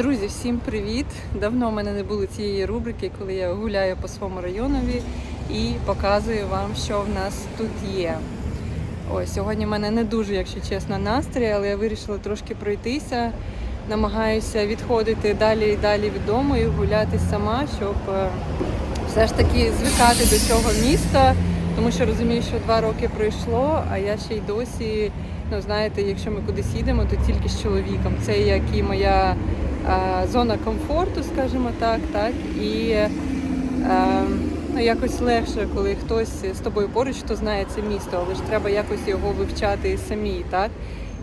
Друзі, всім привіт! Давно в мене не було цієї рубрики, коли я гуляю по своєму районові і показую вам, що в нас тут є. Ось сьогодні в мене не дуже, якщо чесно, настрій, але я вирішила трошки пройтися. Намагаюся відходити далі і далі від дому і гуляти сама, щоб е, все ж таки звикати до цього міста, тому що розумію, що два роки пройшло, а я ще й досі, ну знаєте, якщо ми кудись їдемо, то тільки з чоловіком. Це як і моя зона комфорту, скажімо так, так і е, ну, якось легше, коли хтось з тобою поруч, хто знає це місто, але ж треба якось його вивчати самі, так.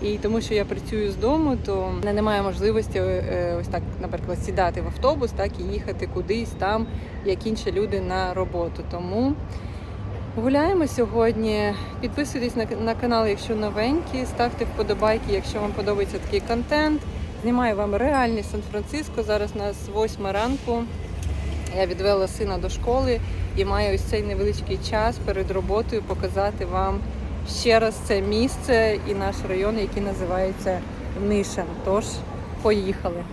І тому що я працюю з дому, то мене немає можливості е, ось так, наприклад, сідати в автобус, так і їхати кудись там, як інші люди на роботу. Тому гуляємо сьогодні. Підписуйтесь на, на канал, якщо новенькі, ставте вподобайки, якщо вам подобається такий контент. Знімаю вам реальний Сан-Франциско. Зараз у нас 8 ранку. Я відвела сина до школи і маю ось цей невеличкий час перед роботою показати вам ще раз це місце і наш район, який називається Нишен. Тож, поїхали.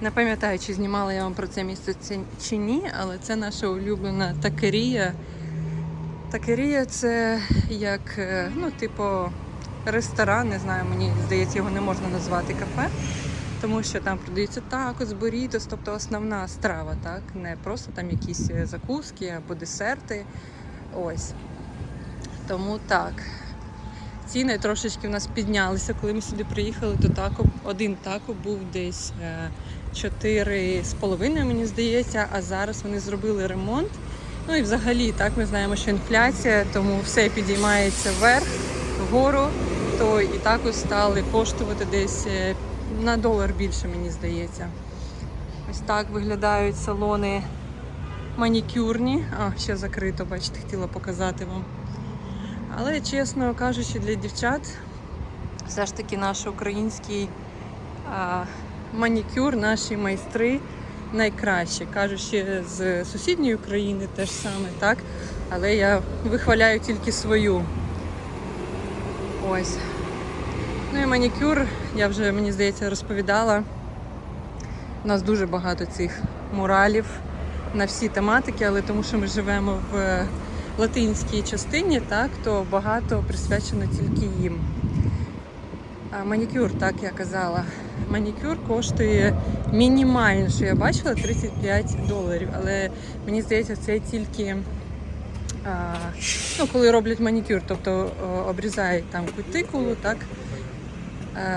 Не пам'ятаю, чи знімала я вам про це місце це чи ні, але це наша улюблена такерія. Такерія це як, е, ну, типу, ресторан, не знаю, мені здається, його не можна назвати кафе, тому що там продаються такос, бурітос, тобто основна страва, так? Не просто там якісь е, закуски або десерти. Ось. Тому так. Ціни трошечки в нас піднялися. Коли ми сюди приїхали, то тако, один тако був десь е, 4,5, мені здається, а зараз вони зробили ремонт. Ну і взагалі, так, ми знаємо, що інфляція, тому все підіймається вверх, вгору, то і тако стали коштувати десь е, на долар більше, мені здається. Ось так виглядають салони манікюрні. А, ще закрито, бачите, хотіла показати вам. Але, чесно кажучи, для дівчат все ж таки наш український а, манікюр, наші майстри найкращі. Кажу ще з сусідньої України теж саме, так? Але я вихваляю тільки свою. Ось. Ну і манікюр, я вже, мені здається, розповідала. У нас дуже багато цих муралів на всі тематики, але тому що ми живемо в латинській частині, так, то багато присвячено тільки їм. А манікюр, так я казала. Манікюр коштує мінімально, що я бачила, 35 доларів. Але мені здається, це тільки ну, коли роблять манікюр, тобто обрізають там кутикулу, так.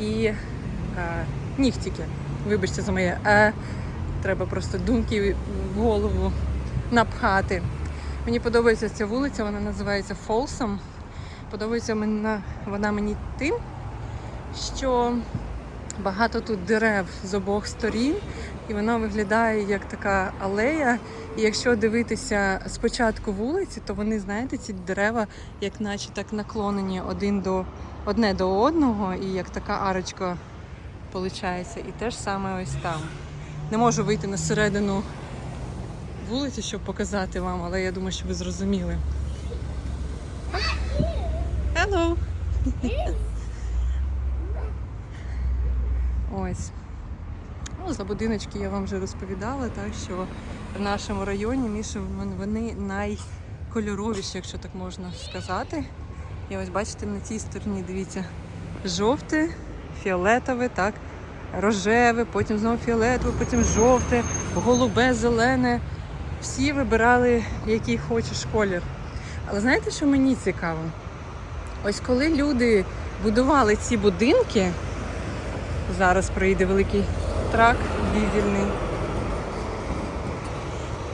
І нігтики. Вибачте за моє. Треба просто думки в голову напхати. Мені подобається ця вулиця, вона називається Фолсом. Подобається вона мені тим, що багато тут дерев з обох сторін, і вона виглядає як така алея. І якщо дивитися спочатку вулиці, то вони, знаєте, ці дерева, як наче так наклонені один до, одне до одного, і як така арочка виходить. І те ж саме ось там. Не можу вийти на середину вулиці, щоб показати вам, але я думаю, що ви зрозуміли. Hello! Ось. Ну, за будиночки я вам вже розповідала, так що в нашому районі між вони найкольоровіші, якщо так можна сказати. І ось бачите, на цій стороні, дивіться, жовте, фіолетове, так, рожеве, потім знову фіолетове, потім жовте, голубе, зелене. Всі вибирали, який хочеш колір. Але знаєте, що мені цікаво? Ось коли люди будували ці будинки, зараз приїде великий трак дизельний.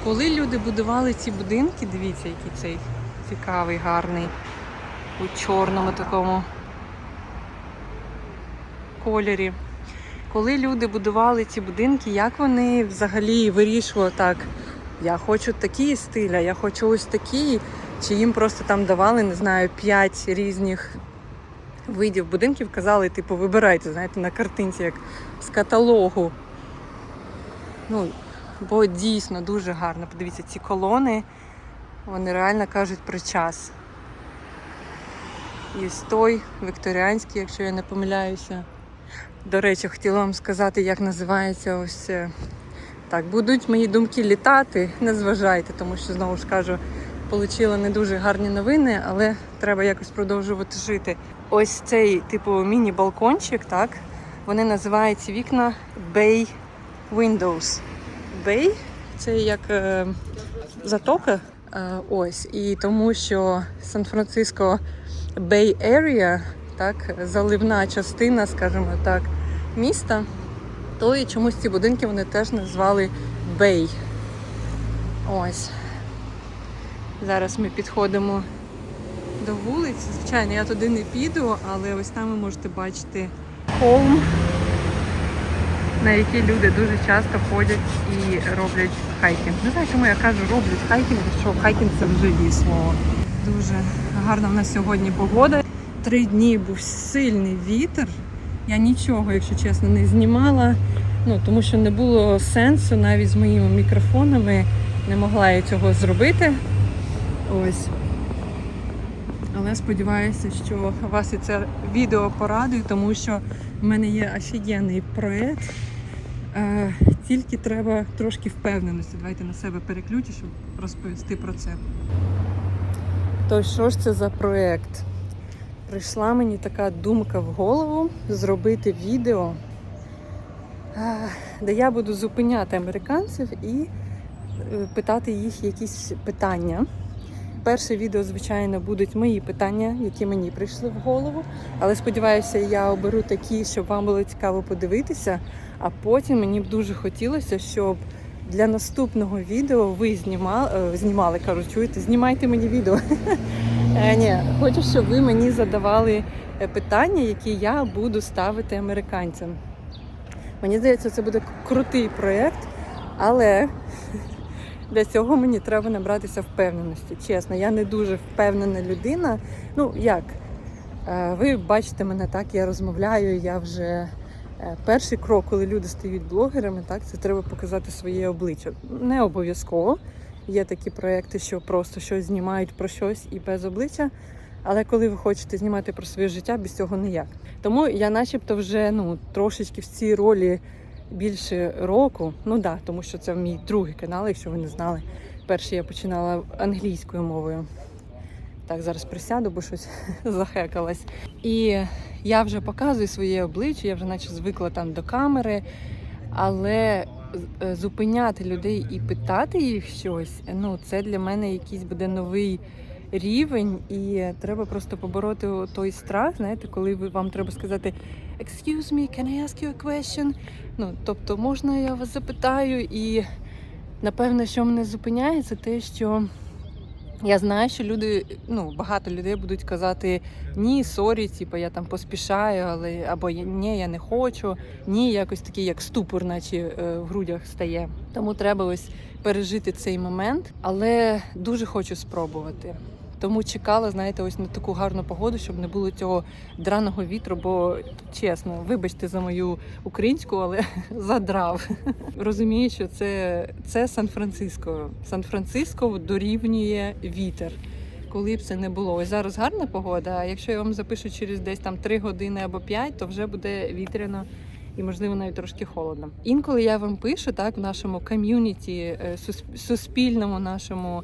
Коли люди будували ці будинки, дивіться, який цей цікавий, гарний, у чорному такому кольорі. Коли люди будували ці будинки, як вони взагалі вирішували так, я хочу такий стиль, а я хочу ось такий. Чи їм просто там давали, не знаю, 5 різних видів будинків, казали, типу, вибирайте, знаєте, на картинці, як з каталогу. Ну, бо дійсно дуже гарно. Подивіться, ці колони, вони реально кажуть про час. І ось той вікторіанський, якщо я не помиляюся. До речі, хотіла вам сказати, як називається ось. е, Так, будуть мої думки літати, не зважайте, тому що знову ж кажу, отримала не дуже гарні новини, але треба якось продовжувати жити. Ось цей типу міні-балкончик, так, вони називають ці вікна Bay Windows. Bay це як е, затока. Е, ось. І тому що Сан-Франциско Bay Area, так, заливна частина, скажімо так, міста, то і чомусь ці будинки вони теж назвали Bay. Ось. Зараз ми підходимо до вулиці. Звичайно, я туди не піду, але ось там ви можете бачити холм, на який люди дуже часто ходять і роблять хайкінг. Не знаю, чому я кажу роблять хайкінг, що хайкінг це вже слово. Дуже гарна в нас сьогодні погода. Три дні був сильний вітер. Я нічого, якщо чесно, не знімала. Ну, тому що не було сенсу навіть з моїми мікрофонами. Не могла я цього зробити. Ось. Сподіваюся, що вас і це відео порадує, тому що в мене є офігенний проєкт. Е, тільки треба трошки впевненості. Давайте на себе переключу, щоб розповісти про це. То що ж це за проєкт? Прийшла мені така думка в голову зробити відео, е, де я буду зупиняти американців і е, питати їх якісь питання. Перше відео, звичайно, будуть мої питання, які мені прийшли в голову. Але сподіваюся, я оберу такі, щоб вам було цікаво подивитися. А потім мені б дуже хотілося, щоб для наступного відео ви знімали, е, знімали кажу, чуєте, знімайте мені відео. Е, Ні, хочу, щоб ви мені задавали е, питання, які я буду ставити американцям. Мені здається, це буде крутий проєкт, але для цього мені треба набратися впевненості. Чесно, я не дуже впевнена людина. Ну як? Е, Ви бачите мене так, я розмовляю, я вже е, перший крок, коли люди стають блогерами, так це треба показати своє обличчя. Не обов'язково. Є такі проекти, що просто щось знімають про щось і без обличчя. Але коли ви хочете знімати про своє життя, без цього ніяк. Тому я, начебто, вже ну трошечки в цій ролі більше року. Ну да, тому що це мій другий канал, якщо ви не знали. Перший я починала англійською мовою. Так, зараз присяду, бо щось захекалась. І я вже показую своє обличчя, я вже наче звикла там до камери, але е, зупиняти людей і питати їх щось, ну це для мене якийсь буде новий рівень, і треба просто побороти той страх, знаєте, коли вам треба сказати Excuse me, can I ask you a question? Ну, тобто, можна я вас запитаю, і напевно, що мене зупиняє, це те, що я знаю, що люди, ну багато людей будуть казати ні, сорі, типу я там поспішаю, але або ні, я не хочу, ні, якось такий, як ступор, наче е, в грудях стає. Тому треба ось пережити цей момент, але дуже хочу спробувати. Тому чекала, знаєте, ось на таку гарну погоду, щоб не було цього драного вітру, бо чесно, вибачте за мою українську, але задрав. Розумію, що це, це Сан-Франциско. Сан-Франциско дорівнює вітер. Коли б це не було. Ось зараз гарна погода. А якщо я вам запишу через десь там 3 години або 5, то вже буде вітряно і, можливо, навіть трошки холодно. Інколи я вам пишу так в нашому ком'юніті, е, суспільному нашому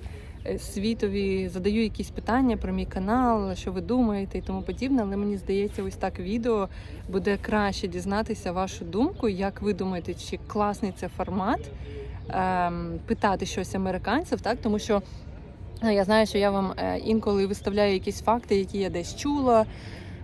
світові, задаю якісь питання про мій канал, що ви думаєте і тому подібне. Але мені здається, ось так відео буде краще дізнатися вашу думку, як ви думаєте, чи класний це формат ем, питати щось американців, так тому що. Ну, я знаю, що я вам е, інколи виставляю якісь факти, які я десь чула,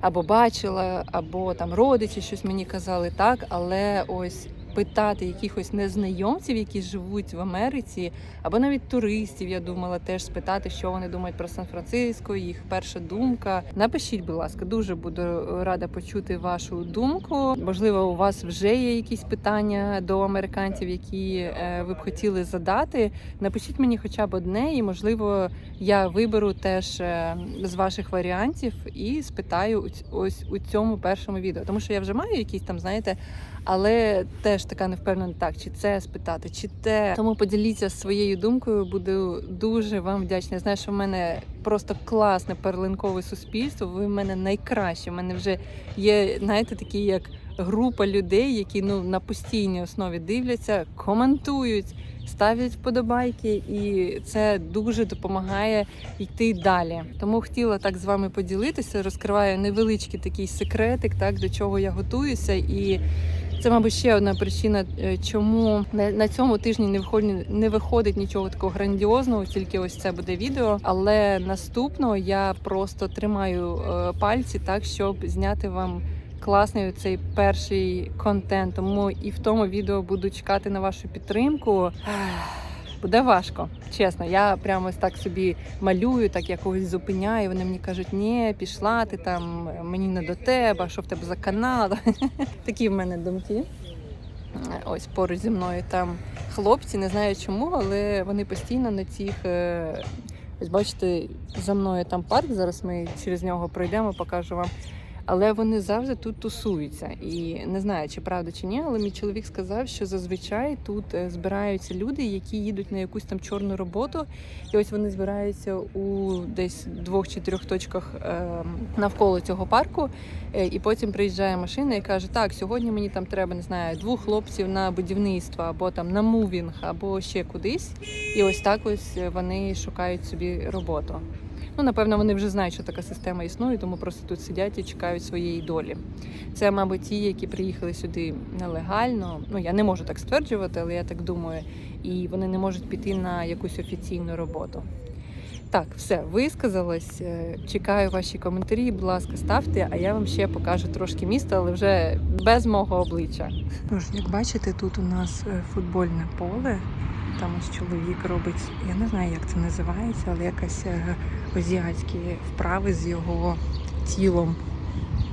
або бачила, або там родичі щось мені казали, так, але ось питати якихось незнайомців, які живуть в Америці, або навіть туристів, я думала теж спитати, що вони думають про Сан-Франциско, їх перша думка. Напишіть, будь ласка, дуже буду рада почути вашу думку. Можливо, у вас вже є якісь питання до американців, які е, ви б хотіли задати. Напишіть мені хоча б одне, і можливо, я виберу теж е, з ваших варіантів і спитаю ось у цьому першому відео. Тому що я вже маю якісь там, знаєте, але теж така не впевнена, так чи це спитати, чи те. Тому поділіться своєю думкою. Буду дуже вам вдячна. Знаю, що в мене просто класне перлинкове суспільство. Ви в мене найкраще. У мене вже є, знаєте, такі як група людей, які ну на постійній основі дивляться, коментують, ставлять вподобайки, і це дуже допомагає йти далі. Тому хотіла так з вами поділитися. Розкриваю невеличкий такий секретик, так до чого я готуюся і. Це, мабуть, ще одна причина, е, чому на цьому тижні не виходить, не виходить нічого такого грандіозного, тільки ось це буде відео. Але наступного я просто тримаю е, пальці так, щоб зняти вам класний цей перший контент. Тому і в тому відео буду чекати на вашу підтримку. Буде важко, чесно. Я прямо ось так собі малюю, так я когось зупиняю. Вони мені кажуть, ні, пішла ти там, мені не до тебе, що в тебе за канал. Такі в мене думки. Ось поруч зі мною там хлопці, не знаю чому, але вони постійно на цих. е, Ось бачите, за мною там парк. Зараз ми через нього пройдемо, покажу вам. Але вони завжди тут тусуються. І не знаю, чи правда чи ні, але мій чоловік сказав, що зазвичай тут е, збираються люди, які їдуть на якусь там чорну роботу. І ось вони збираються у десь двох чи трьох точках е, навколо цього парку. Е, І потім приїжджає машина і каже: Так, сьогодні мені там треба не знаю, двох хлопців на будівництво, або там на мувінг, або ще кудись. І ось так ось вони шукають собі роботу. Ну, напевно, вони вже знають, що така система існує, тому просто тут сидять і чекають своєї долі. Це, мабуть, ті, які приїхали сюди нелегально. Ну, я не можу так стверджувати, але я так думаю. І вони не можуть піти на якусь офіційну роботу. Так, все, висказалась. Е, Чекаю ваші коментарі. Будь ласка, ставте, а я вам ще покажу трошки міста, але вже без мого обличчя. Тож, як бачите, тут у нас е, футбольне поле. Там ось чоловік робить, я не знаю, як це називається, але якась е, азіатські вправи з його тілом.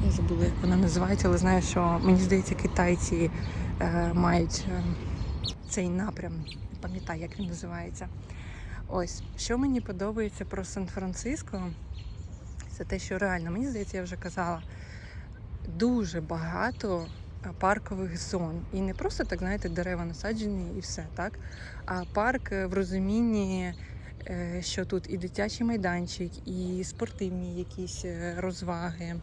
Я забула, як вона називається, але знаю, що мені здається, китайці е, мають е, цей напрям. Не пам'ятаю, як він називається. Ось, що мені подобається про Сан-Франциско, це те, що реально, мені здається, я вже казала, дуже багато паркових зон. І не просто так, знаєте, дерева насаджені і все, так? А парк е, в розумінні, е, що тут і дитячий майданчик, і спортивні якісь е, розваги.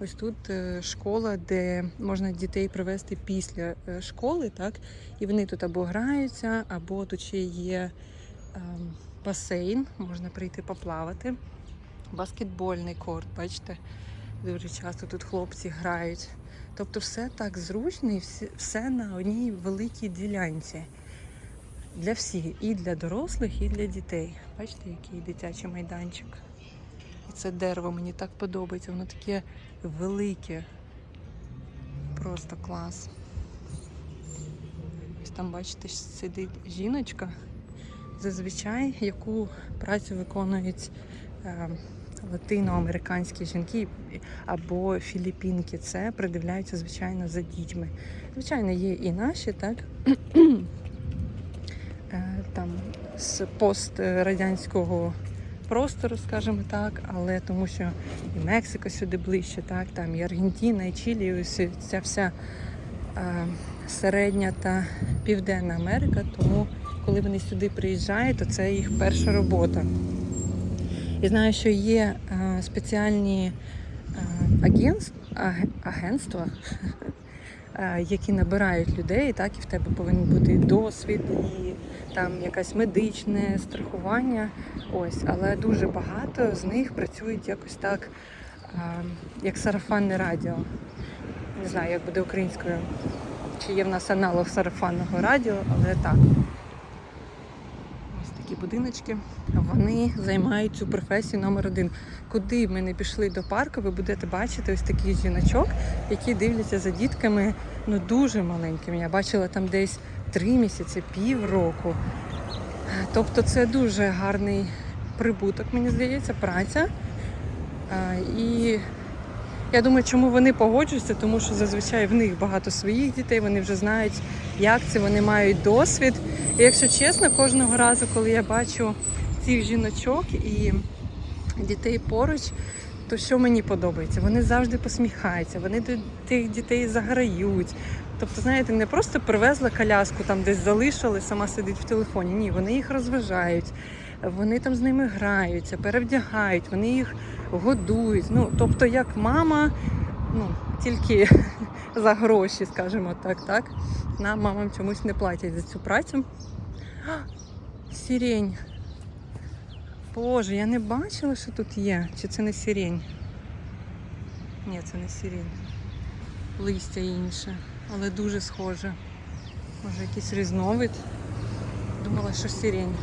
Ось тут школа, де можна дітей привезти після школи, так? І вони тут або граються, або тут ще є ем, басейн, можна прийти поплавати. Баскетбольний корт, бачите, дуже часто тут хлопці грають. Тобто все так зручно і все на одній великій ділянці. Для всіх, і для дорослих, і для дітей. Бачите, який дитячий майданчик. І це дерево мені так подобається, воно таке велике. Просто клас. Ось там, бачите, сидить жіночка, зазвичай яку працю виконують е, латиноамериканські жінки або філіппінки. Це придивляються, звичайно, за дітьми. Звичайно, є і наші, так? Е, Там з пострадянського простору, скажімо так, але тому що і Мексика сюди ближче, так, там і Аргентина, і Чилі, і ця вся е, середня та південна Америка. Тому, коли вони сюди приїжджають, то це їх перша робота. І знаю, що є е, спеціальні е, агентс- аге- агентства, е, які набирають людей, так, і в тебе повинен бути досвід, і там якесь медичне страхування. Ось, але дуже багато з них працюють якось так, як сарафанне радіо. Не знаю, як буде українською, чи є в нас аналог сарафанного радіо, але так. Такі будиночки. Вони займають цю професію номер один. Куди ми не пішли до парку, ви будете бачити ось таких жіночок, які дивляться за дітками ну дуже маленькими. Я бачила там десь три місяці, півроку. Тобто це дуже гарний прибуток, мені здається, праця. І я думаю, чому вони погоджуються, тому що зазвичай в них багато своїх дітей, вони вже знають, як це, вони мають досвід. І якщо чесно, кожного разу, коли я бачу цих жіночок і дітей поруч, то що мені подобається? Вони завжди посміхаються, вони до тих дітей заграють. Тобто, знаєте, не просто привезла коляску, там десь залишили, сама сидить в телефоні. Ні, вони їх розважають, вони там з ними граються, перевдягають, вони їх годують. Ну, тобто, як мама, ну, тільки за гроші, скажімо так, так. Нам мамам чомусь не платять за цю працю. А, Сірень. Боже, я не бачила, що тут є. Чи це не сірень? Ні, це не сірень. Листя інше, але дуже схоже. Може якийсь різновид. Думала, що сірень.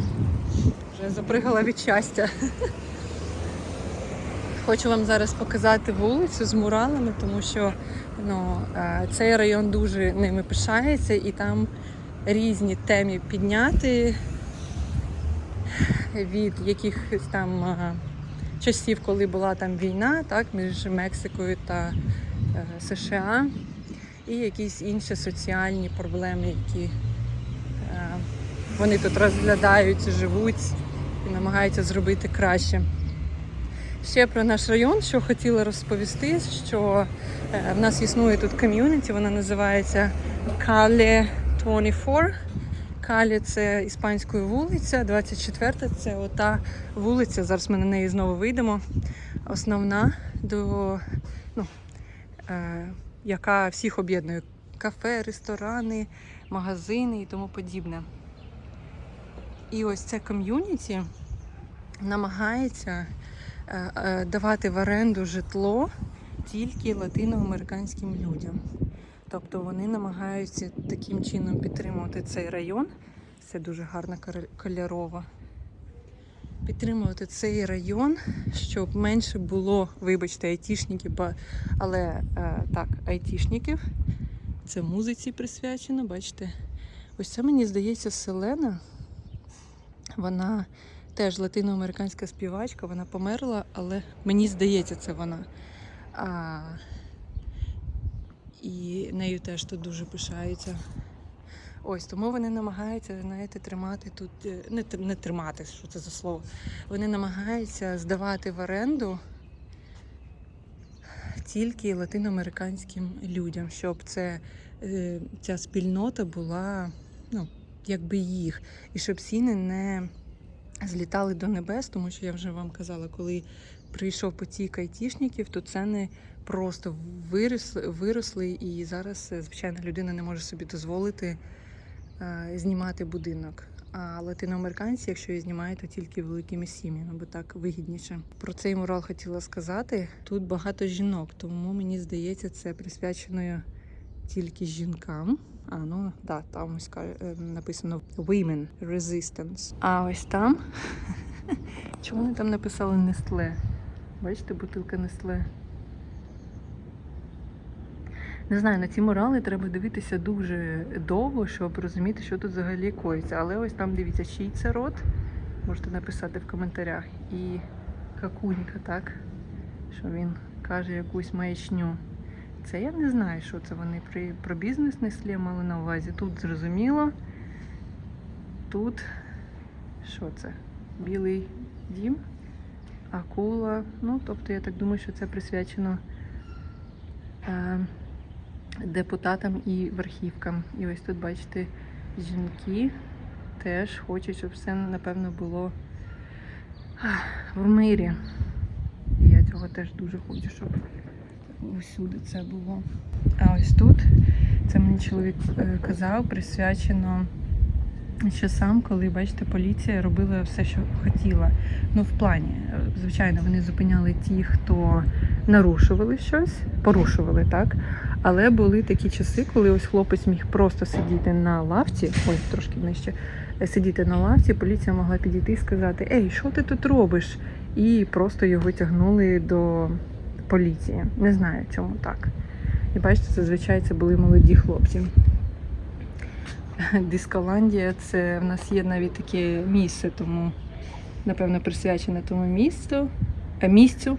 Вже запригала від щастя. Хочу вам зараз показати вулицю з муралами, тому що ну, е, цей район дуже ними пишається і там різні теми підняти від якихось там е, часів, коли була там війна, так, між Мексикою та е, США, і якісь інші соціальні проблеми, які вони тут розглядають, живуть і намагаються зробити краще. Ще про наш район, що хотіла розповісти, що е, в нас існує тут ком'юніті, вона називається Кале 24. Калі це іспанською вулиця, 24 це ота вулиця. Зараз ми на неї знову вийдемо. Основна, до, ну, е, яка всіх об'єднує кафе, ресторани, магазини і тому подібне. І ось це ком'юніті намагається е, е, давати в оренду житло тільки латиноамериканським людям. Тобто вони намагаються таким чином підтримувати цей район. Це дуже гарна кольорова. Підтримувати цей район, щоб менше було, вибачте, айтішників, але е, так, айтішників. Це музиці присвячено, бачите. Ось це мені здається Селена. Вона теж латиноамериканська співачка, вона померла, але мені здається, це вона. А, і нею теж тут дуже пишаються. Ось тому вони намагаються, знаєте, тримати тут, е, не, не тримати, що це за слово. Вони намагаються здавати в оренду тільки латиноамериканським людям, щоб це, е, ця спільнота була ну, якби їх, і щоб ціни не злітали до небес, тому що я вже вам казала, коли прийшов потік айтішників, то ціни просто виросли, виросли і зараз е, звичайна людина не може собі дозволити е, знімати будинок. А латиноамериканці, якщо її знімають, то тільки великими сім'ями, бо так вигідніше. Про цей мурал хотіла сказати. Тут багато жінок, тому мені здається, це присвячено тільки жінкам. А, ну да, там ось е, написано Women Resistance. А ось там. Чому вони там написали Нестле? Бачите, бутилка Нестле. Не знаю, на ці мурали треба дивитися дуже довго, щоб розуміти, що тут взагалі коїться. Але ось там дивіться, чий це рот. Можете написати в коментарях. І какунька, так? Що він каже якусь маячню. Це я не знаю, що це вони при, про бізнес неслі мали на увазі. Тут зрозуміло. Тут що це? Білий дім, акула. Ну, тобто, я так думаю, що це присвячено е, депутатам і верхівкам. І ось тут, бачите, жінки теж хочуть, щоб все, напевно, було в мирі. І я цього теж дуже хочу, щоб усюди це було. А ось тут, це мені чоловік е, казав, присвячено часам, коли, бачите, поліція робила все, що хотіла. Ну, в плані, е, звичайно, вони зупиняли ті, хто нарушували щось, порушували, так? Але були такі часи, коли ось хлопець міг просто сидіти на лавці, ой, трошки нижче, е, сидіти на лавці, поліція могла підійти і сказати: Ей, що ти тут робиш? І просто його тягнули до поліції. Не знаю, чому так. І бачите, зазвичай це були молоді хлопці. Дисколандія це в нас є навіть таке місце, тому напевно присвячене тому місту, е, місцю.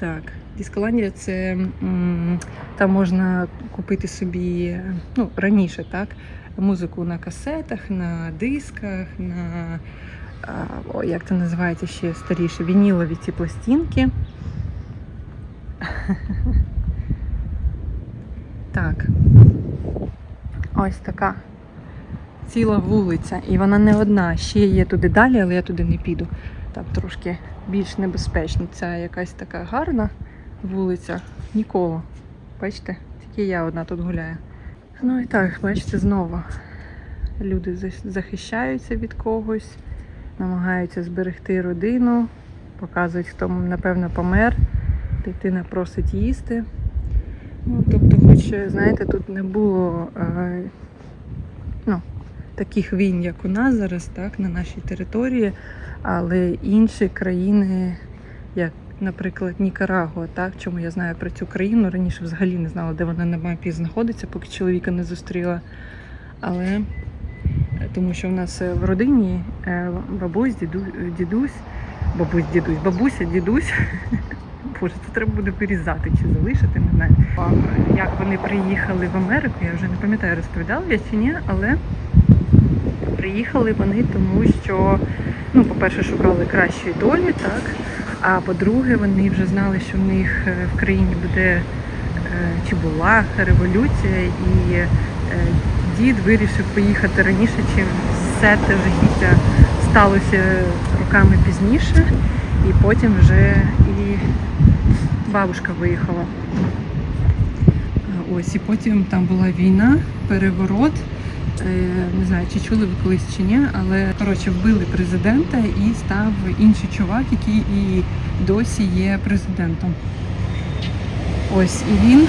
Так, Дисколандія це там можна купити собі ну, раніше, так, музику на касетах, на дисках, на о, як це називається ще старіше, вінілові ці пластинки. Так. Ось така ціла вулиця. І вона не одна. Ще є туди далі, але я туди не піду. Там трошки більш небезпечно. Ця якась така гарна вулиця. Ніколи. Бачите, Тільки я одна тут гуляю. Ну і так, бачите, знову люди захищаються від когось, намагаються зберегти родину, показують, хто, напевно, помер. Дитина просить їсти. Ну, тобто, хоч, знаєте, тут не було е, ну, таких війн, як у нас зараз, так, на нашій території, але інші країни, як, наприклад, Нікарагуа, так, чому я знаю про цю країну, раніше взагалі не знала, де вона на мапі знаходиться, поки чоловіка не зустріла. Але е, тому що в нас е, в родині бабусь, діду, дідусь, бабусь, дідусь, бабуся, дідусь. Боже, це треба буде вирізати чи залишити, не знаю. Як вони приїхали в Америку, я вже не пам'ятаю, розповідала я чи ні, але приїхали вони тому, що, ну, по-перше, шукали кращої долі, так. А по-друге, вони вже знали, що в них е, в країні буде е, чи була революція, і е, дід вирішив поїхати раніше, чим все те життя сталося роками пізніше, і потім вже бабушка виїхала. Е, Ось, і потім там була війна, переворот. Е, Не знаю, чи чули ви колись чи ні, але коротше вбили президента і став інший чувак, який і досі є президентом. Ось і він е,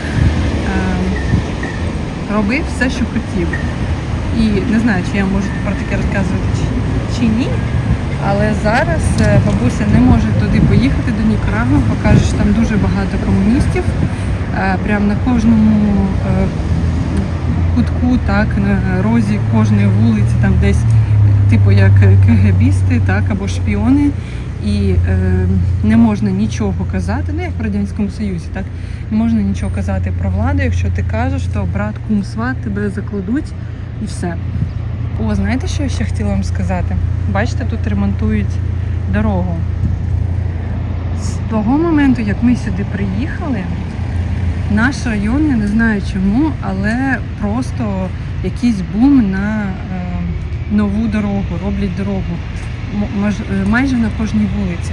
робив все, що хотів. І не знаю, чи я можу про таке розказувати чи, чи ні. Але зараз е, бабуся не може туди поїхати до Нікарагу, бо каже, що там дуже багато комуністів. Е, Прямо на кожному е, кутку, так, на розі кожної вулиці, там десь, типу як КГБісти, так, або шпіони. І е, не можна нічого казати, ну як в Радянському Союзі, так не можна нічого казати про владу, якщо ти кажеш, то брат, кум, сват тебе закладуть і все. О, знаєте, що я ще хотіла вам сказати? Бачите, тут ремонтують дорогу. З того моменту, як ми сюди приїхали, наш район, я не знаю чому, але просто якийсь бум на е, нову дорогу, роблять дорогу е, майже на кожній вулиці.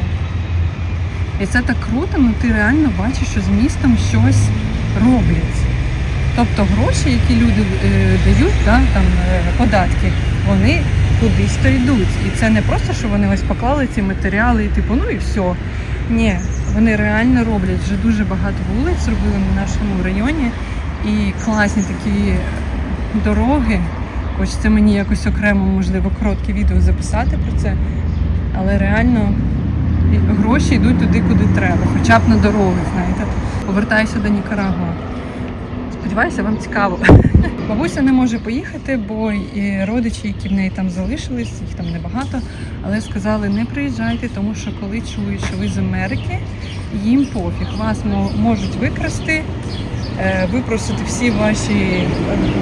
І це так круто, ну ти реально бачиш, що з містом щось роблять. Тобто гроші, які люди е, дають, да, там, е, податки, вони кудись то йдуть. І це не просто, що вони ось поклали ці матеріали і типу, ну і все. Ні, вони реально роблять. Вже дуже багато вулиць зробили на нашому районі. І класні такі дороги. Хочеться мені якось окремо, можливо, коротке відео записати про це. Але реально гроші йдуть туди, куди треба, хоча б на дороги, знаєте. Повертаюся до Нікарагуа. Сподіваюся, вам цікаво. Бабуся не може поїхати, бо і родичі, які в неї там залишились, їх там небагато, але сказали, не приїжджайте, тому що коли чують, що ви з Америки, їм пофіг. Вас можуть викрасти, е, випросити всі ваші,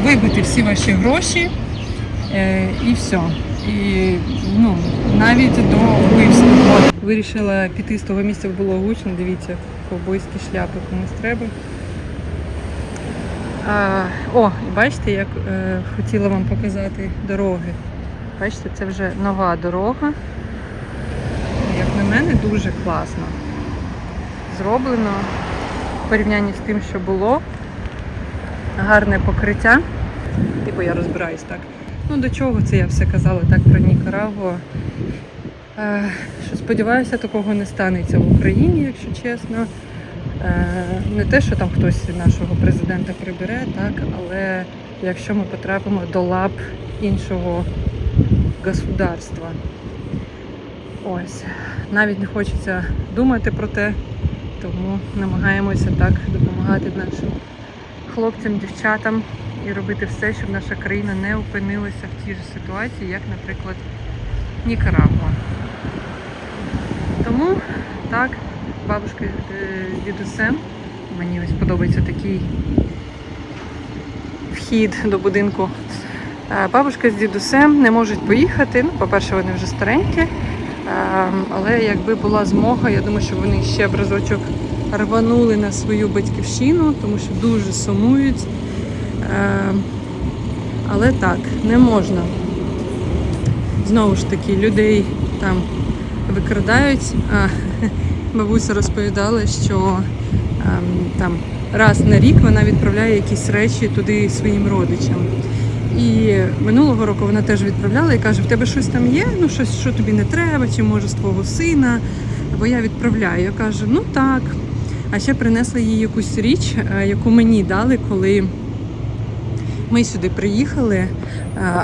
вибити всі ваші гроші е, і все. І ну, навіть до вбивства. Вирішила піти з того місця, було гучно. Дивіться, ковбойські шляпи комусь треба. О, і бачите, як е, хотіла вам показати дороги. Бачите, це вже нова дорога. Як на мене, дуже класно. Зроблено в порівнянні з тим, що було. Гарне покриття. Типу я розбираюсь так. Ну до чого це я все казала так про Нікарагуа. Е, сподіваюся, такого не станеться в Україні, якщо чесно. Е, Не те, що там хтось нашого президента прибере, так, але якщо ми потрапимо до лап іншого государства. Ось. Навіть не хочеться думати про те, тому намагаємося так допомагати нашим хлопцям, дівчатам і робити все, щоб наша країна не опинилася в тій ж ситуації, як, наприклад, Нікарагуа. Тому так, бабушка е, з дідусем. Мені ось подобається такий вхід до будинку. Е, Бабушка з дідусем не можуть поїхати. Ну, по-перше, вони вже старенькі. Е, Але якби була змога, я думаю, що вони ще б разочок рванули на свою батьківщину, тому що дуже сумують. Е, Але так, не можна. Знову ж таки, людей там викрадають. Бабуся розповідала, що ем, там раз на рік вона відправляє якісь речі туди своїм родичам. І минулого року вона теж відправляла і каже: в тебе щось там є? Ну, щось, що тобі не треба, чи може з твого сина. Бо я відправляю. Я кажу, ну так. А ще принесла їй якусь річ, е, яку мені дали, коли ми сюди приїхали. Е,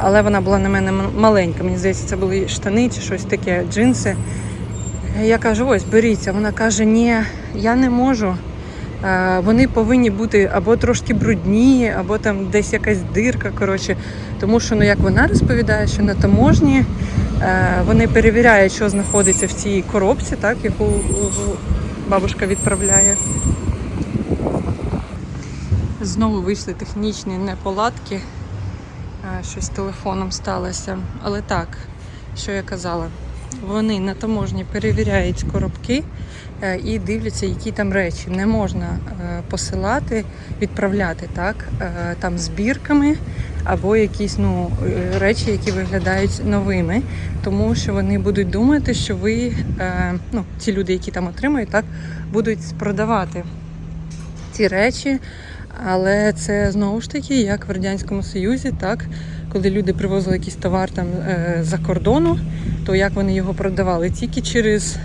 Але вона була на мене маленька. Мені здається, це були штани чи щось таке, джинси. Я кажу, ось беріть. А Вона каже, ні, я не можу. Е, Вони повинні бути або трошки брудні, або там десь якась дирка. Коротше, тому що ну як вона розповідає, що на таможні е, вони перевіряють, що знаходиться в цій коробці, так яку бабушка відправляє. Знову вийшли технічні неполадки. Е, Щось з телефоном сталося. Але так, що я казала, вони на таможні перевіряють коробки е, і дивляться, які там речі. Не можна е, посилати, відправляти так, е, там збірками або якісь ну, речі, які виглядають новими, тому що вони будуть думати, що ви, ну, ті люди, які там отримують, так, будуть продавати ці речі. Але це знову ж таки, як в Радянському Союзі, так, коли люди привозили якийсь товар там е, за кордону, то як вони його продавали? Тільки через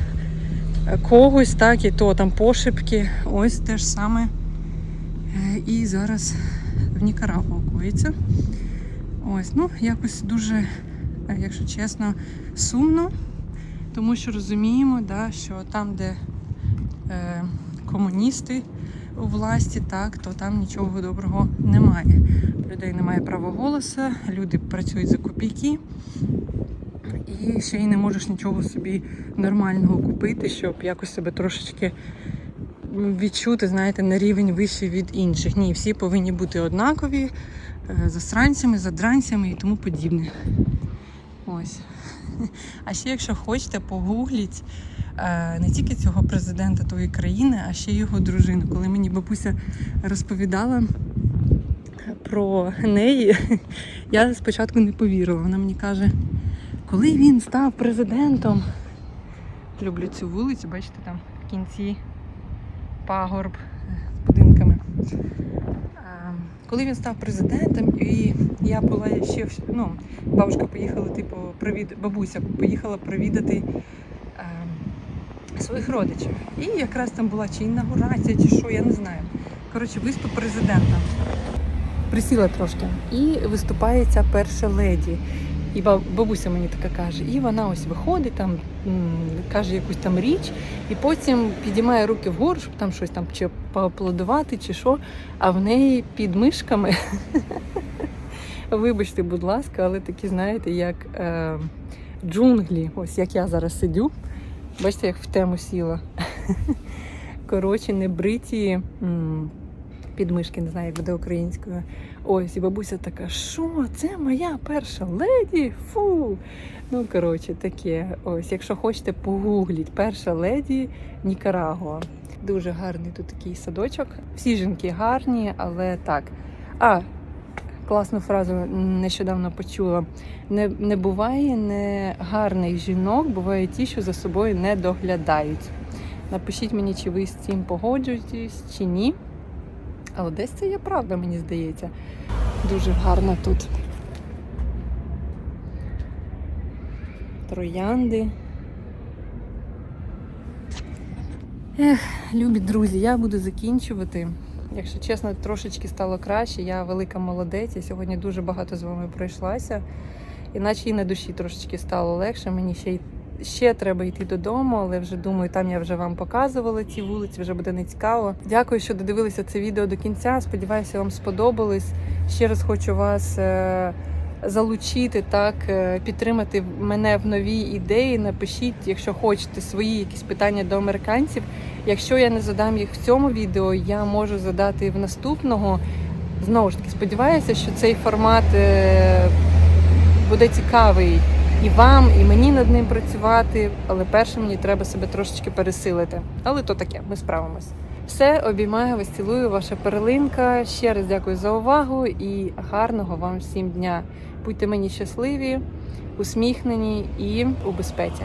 е, когось, так, і то там пошепки. Ось те ж саме. Е, І зараз в Нікарагу коїться. Ось, ну, якось дуже, якщо чесно, сумно, тому що розуміємо, да, що там, де е, комуністи у власті, так, то там нічого доброго немає. Людей немає права голосу, люди працюють за копійки. І ще й не можеш нічого собі нормального купити, щоб якось себе трошечки відчути, знаєте, на рівень вищий від інших. Ні, всі повинні бути однакові, е, засранцями, задранцями і тому подібне. Ось. А ще, якщо хочете, погугліть е, не тільки цього президента тої країни, а ще його дружину. Коли мені бабуся розповідала про неї, я спочатку не повірила. Вона мені каже, коли він став президентом, люблю цю вулицю, бачите, там в кінці пагорб з будинками. Коли він став президентом, і я була ще ну, бабушка поїхала, типу, провід... бабуся поїхала провідати е, своїх родичів. І якраз там була чи інаугурація, чи що, я не знаю. Коротше, виступ президента. Присіла трошки. І виступає ця перша леді. І бабуся мені така каже, і вона ось виходить, там каже якусь там річ, і потім підіймає руки вгору, щоб там щось там чи поаплодувати, чи що. А в неї під мишками, вибачте, будь ласка, але такі, знаєте, як е, джунглі, ось як я зараз сидю. Бачите, як в тему сіла. Коротше, небриті м, підмишки, не знаю, як буде українською. Ось, і бабуся така, що це моя перша леді? Фу. Ну, коротше, таке. Ось, якщо хочете, погугліть. Перша леді Нікарагуа. Дуже гарний тут такий садочок. Всі жінки гарні, але так. А, класну фразу нещодавно почула. Не, не буває негарних жінок, буває ті, що за собою не доглядають. Напишіть мені, чи ви з цим погоджуєтесь, чи ні. Але десь це є правда, мені здається. Дуже гарно тут. Троянди. Ех, любі друзі, я буду закінчувати. Якщо чесно, трошечки стало краще. Я велика молодець. Я сьогодні дуже багато з вами пройшлася. Іначе і на душі трошечки стало легше. Мені ще й ще треба йти додому, але вже думаю, там я вже вам показувала ці вулиці, вже буде не цікаво. Дякую, що додивилися це відео до кінця. Сподіваюся, вам сподобалось. Ще раз хочу вас е, залучити, так, е, підтримати мене в новій ідеї. Напишіть, якщо хочете, свої якісь питання до американців. Якщо я не задам їх в цьому відео, я можу задати в наступного. Знову ж таки, сподіваюся, що цей формат е, буде цікавий і вам, і мені над ним працювати. Але перше мені треба себе трошечки пересилити. Але то таке, ми справимось. Все, обіймаю вас, цілую, ваша перлинка. Ще раз дякую за увагу і гарного вам всім дня. Будьте мені щасливі, усміхнені і у безпеці.